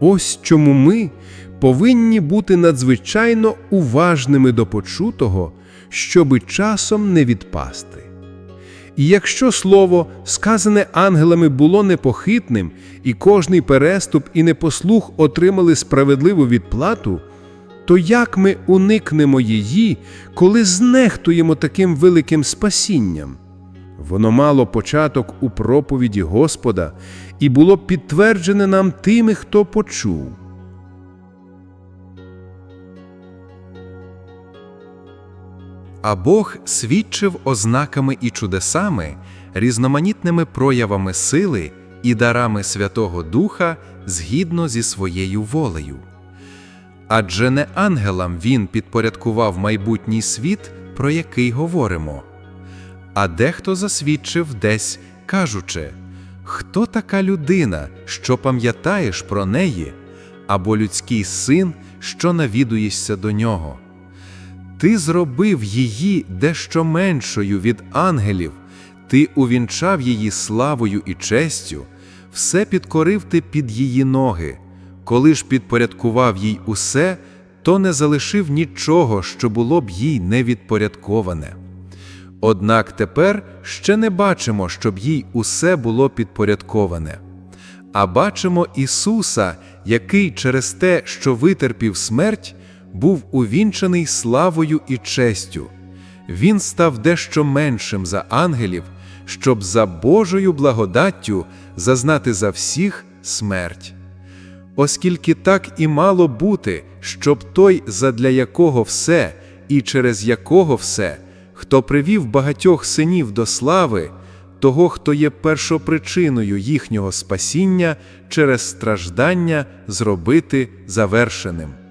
Ось чому ми повинні бути надзвичайно уважними до почутого, щоби часом не відпасти. І якщо слово, сказане ангелами, було непохитним, і кожний переступ і непослух отримали справедливу відплату, то як ми уникнемо її, коли знехтуємо таким великим спасінням? Воно мало початок у проповіді Господа і було підтверджене нам тими, хто почув. А Бог свідчив ознаками і чудесами, різноманітними проявами сили і дарами Святого Духа згідно зі своєю волею. Адже не ангелам він підпорядкував майбутній світ, про який говоримо. А дехто засвідчив десь, кажучи, хто така людина, що пам'ятаєш про неї, або людський син, що навідуєшся до нього. Ти зробив її дещо меншою від ангелів, ти увінчав її славою і честю, все підкорив ти під її ноги. Коли ж підпорядкував їй усе, то не залишив нічого, що було б їй не відпорядковане. Однак тепер ще не бачимо, щоб їй усе було підпорядковане. А бачимо Ісуса, який через те, що витерпів смерть, був увінчаний славою і честю. Він став дещо меншим за ангелів, щоб за Божою благодаттю зазнати за всіх смерть. Оскільки так і мало бути, щоб той, задля якого все і через якого все, хто привів багатьох синів до слави, того, хто є першопричиною їхнього спасіння через страждання, зробити завершеним.